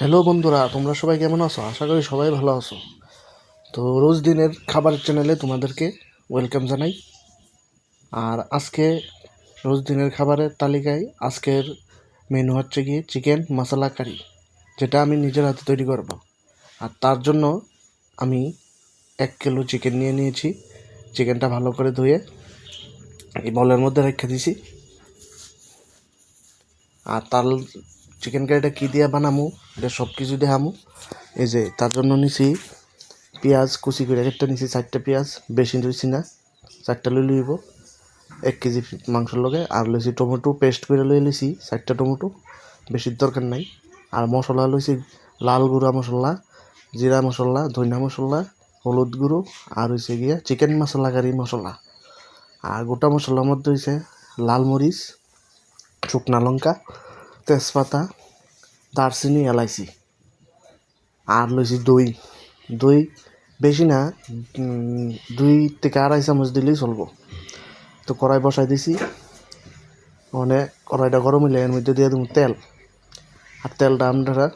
Hello বন্ধুরা, তোমরা সবাই কেমন আছো? আশা করি সবাই ভালো আছো। তো রোজ দিনের খাবার চ্যানেলে তোমাদেরকে ওয়েলকাম জানাই। আর আজকে রোজ দিনের খাবারের তালিকায় আজকের মেনু হচ্ছে গিয়ে চিকেন মশলা কারি যেটা আমি নিজের হাতে তৈরি করব। আর তার জন্য আমি এক কিলো চিকেন নিয়ে নিয়েছি। চিকেনটা ভালো করে ধুয়ে এই বলের মধ্যে রেখে দিছি। আর তার চিকেন কারিটা কী দিয়ে বানামু? এটা সব কিছু দেখামু এই যে, তার জন্য নিছি পেঁয়াজ, কুচি করে। একটা নিছি চারটা পেঁয়াজ, বেশি নিছি না, চারটা লই লইব। এক কেজি মাংসর লগে। আর লইছি টমেটো পেস্ট করে লই লইছি চারটা টমেটো, বেশি দরকার নাই। আর মশলা লইছি লাল গুঁড়া মশলা, জিরা মশলা ধনিয়া মশলা, হলুদ গুঁড়ো, আর হইছে গিয়া চিকেন মশলা কারি মশলা। আর গোটা মশলার মধ্যে হইছে লাল মরিচ, শুকনা লঙ্কা তেজপাতা, দারচিনি, এলাইচি। আর লইছি দই। দই বেশি না দুই থেকে আড়াই চামচ দিলেই চলবো। তো কড়াই বসাই দিছি। মানে কড়াইটা গরম হইলে এর মধ্যে দিয়ে দেবো তেল। আর তেলটা আপনারা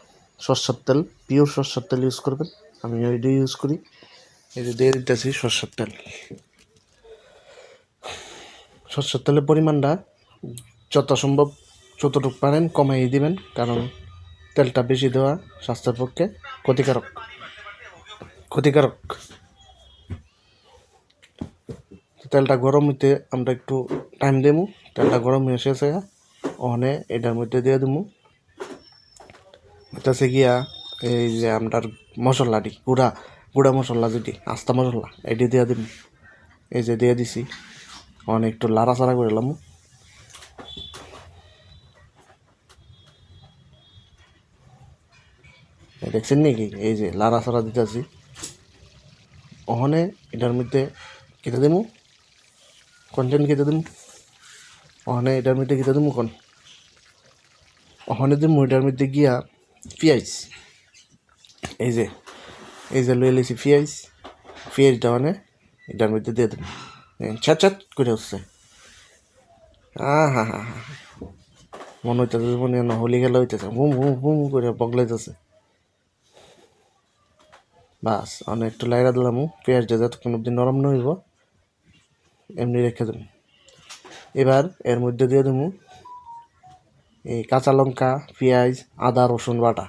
সর্ষের তেল, পিওর সর্ষের তেল ইউজ করবেন। আমি ওইটাই ইউজ করি। এই দিয়ে দিতেছি সর্ষের তেল। সর্ষের তেলের পরিমাণটা যত সম্ভব যতটুকু পারেন কমাই দিবেন, কারণ তেলটা বেশি দেওয়া স্বাস্থ্যের পক্ষে ক্ষতিকারক। ক্ষতিকারক। তেলটা গরম হইতে আমরা একটু টাইম দেবো। তেলটা গরম হয়ে এসেছে, ওখানে এটার মধ্যে দিয়ে দেবো। হইতেছে গিয়া এই যে আপনার মশলাটি গুঁড়া গুঁড়া মশলা যেটি, আস্তা মশলা, এটি দিয়ে দিব। এই যে দিয়ে দিছি। অনেক একটু লাড়াচাড়া করে এলাম দেখছেন নাকি? এই যে লাড়া সাড়া দিতেছি। ওখানে এটার মধ্যে কেটে দেবো কন্টেন্ট কেটে দেবো ওখানে এটার মধ্যে কেটে দেবো কোন ওখানে দেবো এটার মধ্যে গিয়া পিঁয়াজ। এই যে এই যে লয়ে লিছি পিঁয়াজ। পিঁয়াজটা মানে এটার মধ্যে দিয়ে দেবো ছাট ছাট করে হচ্ছে আ হা হা হা মনে হইতেছে মনে হয় হোলি খেলা হইতেছে হুম হুম হুম করে বগলাইতেছে। বাস, অনেক একটু লাইরা দিলাম পেঁয়াজটা যতক্ষণ অব্দি নরম নইব এমনি রেখে দেবো। এবার এর মধ্যে দিয়ে দেবো এই কাঁচা লঙ্কা, পেঁয়াজ, আদা, রসুন বাটা।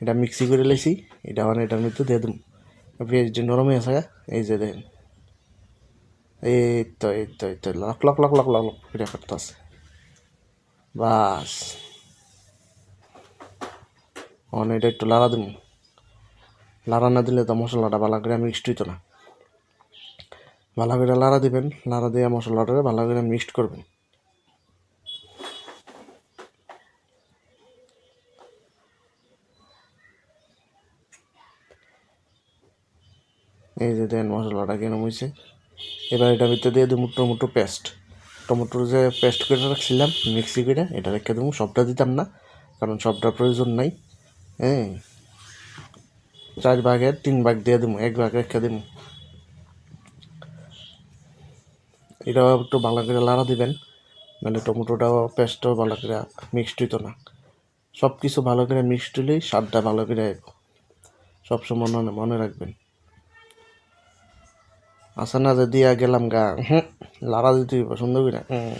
এটা মিক্সি করে লেছি, এটা মানে এটার মধ্যে দিয়ে দেবো। পেঁয়াজটা নরম হয়ে আছে, এই যে দেখেন। এই তো এই তো এই তো lock lock lock lock lock লক, এটা করতেছে। বাস। অনেক এটা একটু লাড়া দেবো। লাড়া না দিলে তো মশলাটা ভালো করে মিক্সড হইতো না। ভালো করে লাড়া দিবেন, লাড়া দিয়ে মশলাটা ভালো করে মিক্সড করবেন। এই যে দেন মশলাটা কেন হয়েছে এবার এটা ভিতরে দিয়ে দেবো টমেটো পেস্ট টমেটোর যে পেস্ট করে রাখছিলাম মিক্সি করে এটা রেখে দেবো। সবটা দিতাম না, কারণ সবটার প্রয়োজন নাই। হ্যাঁ? চার ভাগের তিন ভাগ দিয়ে দেবো এক ভাগ রেখে দিব এটাও একটু ভালো করে লাড়া দিবেন মানে টমেটোটাও পেস্টটাও ভালো করে মিক্সড হইতো না। সব কিছু ভালো করে মিক্সড হলেই স্বাদটা ভালো করে সবসময় মনে মনে রাখবেন। আসা না যে দিয়া গেলাম গা হুম লাড়া দিতে সুন্দর করে। হুম।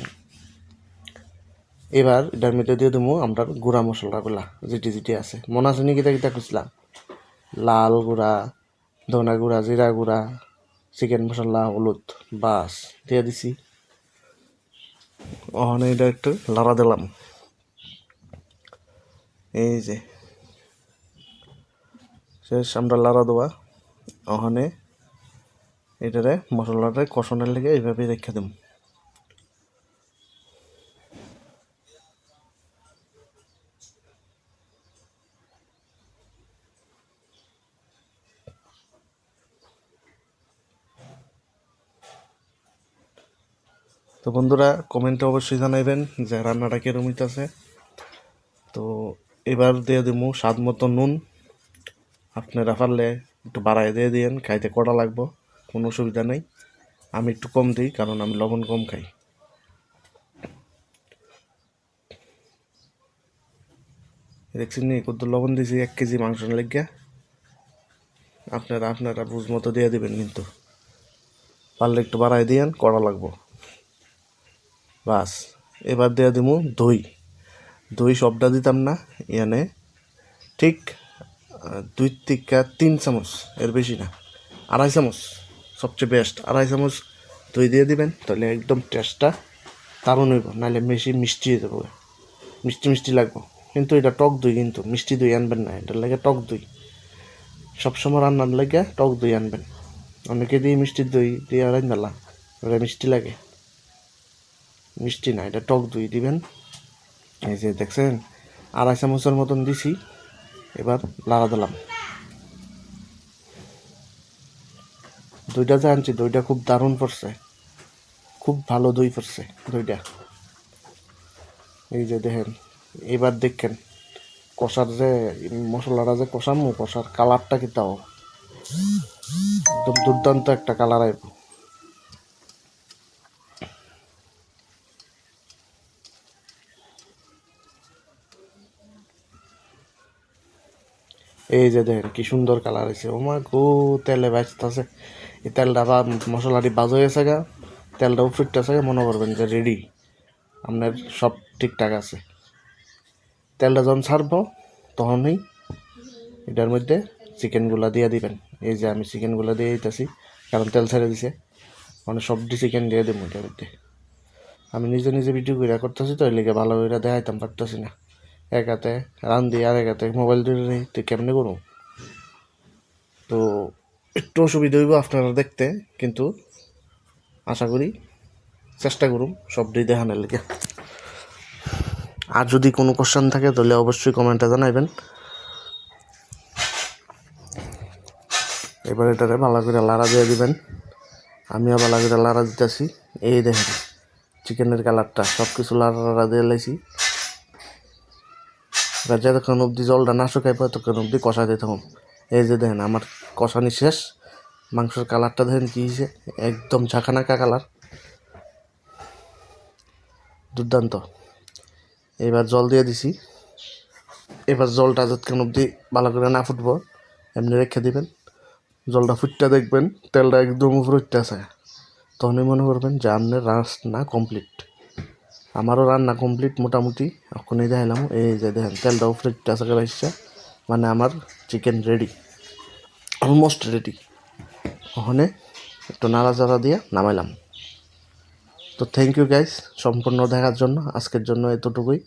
এবার এটার মধ্যে দিয়ে দেবো আমরা গুঁড়া মশলাগুলা যেটি যেটি আছে। মনে আছে নি কিতা কিতা খুঁজলাম? লাল গুঁড়া, ধনা গুঁড়া, জিরা গুঁড়া, চিকেন মশলা, হলুদ, বাস, দিয়ে দিছি। ওখানে এটা একটু লাড়া দিলাম। এই যে। শেষ, আমরা লাড়া দেওয়া। ওখানে এটারে মশলাটা কষানোর লেগে এইভাবে রেখে দেব তো বন্ধুরা, কমেন্টে অবশ্যই জানাইবেন যে রান্নাটা কিরম হইতাছে। তো এবার দিয়ে দেবো স্বাদ মতো নুন। আপনারা পারলে একটু বাড়াই দিয়ে দিয়েন, খাইতে কড়া লাগবো, কোনো অসুবিধা নেই। আমি একটু কম দিই, কারণ আমি লবণ কম খাই। দেখছেন নি, কত লবণ দিয়েছি এক কেজি মাংস লেগে আপনারা আপনারা বুঝ মতো দিয়ে দেবেন কিন্তু। পারলে একটু বাড়াই দিয়েন, কড়া লাগবো। বাস, এবার দিয়ে দিব দই। দই সবটা দিতাম না, ইয়ানে ঠিক দুই থেকে তিন চামচ, এর বেশি না, আড়াই চামচ, সবচেয়ে বেস্ট আড়াই চামচ দই দিয়ে দিবেন, তাহলে একদম টেস্টটা দারুণ হইব, নাহলে বেশি মিষ্টি হয়ে যাব। মিষ্টি মিষ্টি লাগবো, কিন্তু এটা টক দই কিন্তু, মিষ্টি দই আনবেন না, এটার লাগে টক দই। সবসময় রান্নার লাগে টক দই আনবেন। অনেকে দিয়ে মিষ্টি দই দিয়ে রান্নালা ওটা মিষ্টি লাগে। মিষ্টি না, এটা টক দই দিবেন। এই যে দেখছেন, আড়াই চামচের মতন দিছি। এবার লাড়া দিলাম। দইটা যে আনছি, দইটা খুব দারুণ পড়ছে। খুব ভালো দই পড়ছে দইটা। এই যে দেখেন, এবার দেখেন, কষার যে মশলাটা যে কষামু, কষার কালারটা কি একদম দুর্দান্ত একটা কালার আইব এই যে দেখেন, কি সুন্দর কালার হয়েছে। ও মা গো তেলে বাঁচতেছে এই তেলটা বা মশলাটি বাজ হয়ে গেছে গা তেলটাও ফিটতেছে গা, মনে করবেন যে রেডি আপনার সব ঠিকঠাক আছে। তেলটা যখন ছাড়বো, তখনই এটার মধ্যে চিকেনগুলা দিয়ে দিবেন। এই যে আমি চিকেনগুলা দিয়ে দিতেছি, কারণ তেল ছেড়ে দিছে। মানে সবটি চিকেন দিয়ে দেবো এটার মধ্যে। আমি নিজে নিজে ভিডিও করে করতেছি তো, এর লেগে ভালো করে দেখাইতাম, পারতেছি না। এক হাতে রান দিয়ে আর এক হাতে মোবাইল ধরে নেই তো কেমনে করুন তো একটু অসুবিধা হইব আপনারা দেখতে, কিন্তু আশা করি চেষ্টা করুন সবটি দেখানোর লেগে। আর যদি কোনো কোশ্চেন থাকে তাহলে অবশ্যই কমেন্টে জানাইবেন। এবার এটারে ভালো করে লাড়া দিয়ে দিবেন। আমিও ভালো করে লাড়া দিতেছি। এই দেখেন চিকেনের কালারটা সব কিছু লাড়া লাড়া দিয়ে লাইছি। যতক্ষণ অবধি জলটা না শুকাইব ততক্ষণ অবধি কষা দিতে হবে। এই যে দেখেন, আমার কষানি শেষ। মাংসের কালারটা দেখেন কী হয়েছে? একদম ঝাঁকানাকা কালার। দুর্দান্ত। এবার জল দিয়ে দিছি। এবার জলটা যতক্ষণ অবধি ভালো করে না ফুটবো, এমনি রেখে দিবেন। জলটা ফুটতে দেখবেন, তেলটা একদম উপরে উঠতে আছে তখনই মনে করবেন যে আপনার রান্না কমপ্লিট আমারও রান্না কমপ্লিট মোটামুটি। এখনই দেখাইলাম এই যে দেখেন তেলটা উপরে আছে রাইসটা মানে আমার চিকেন রেডি অলমোস্ট রেডি ওখানে একটু নাড়া নাড়াচাড়া দিয়ে নামাইলাম। তো থ্যাংক ইউ গাইস সম্পূর্ণ দেখার জন্য, আজকের জন্য এতটুকুই।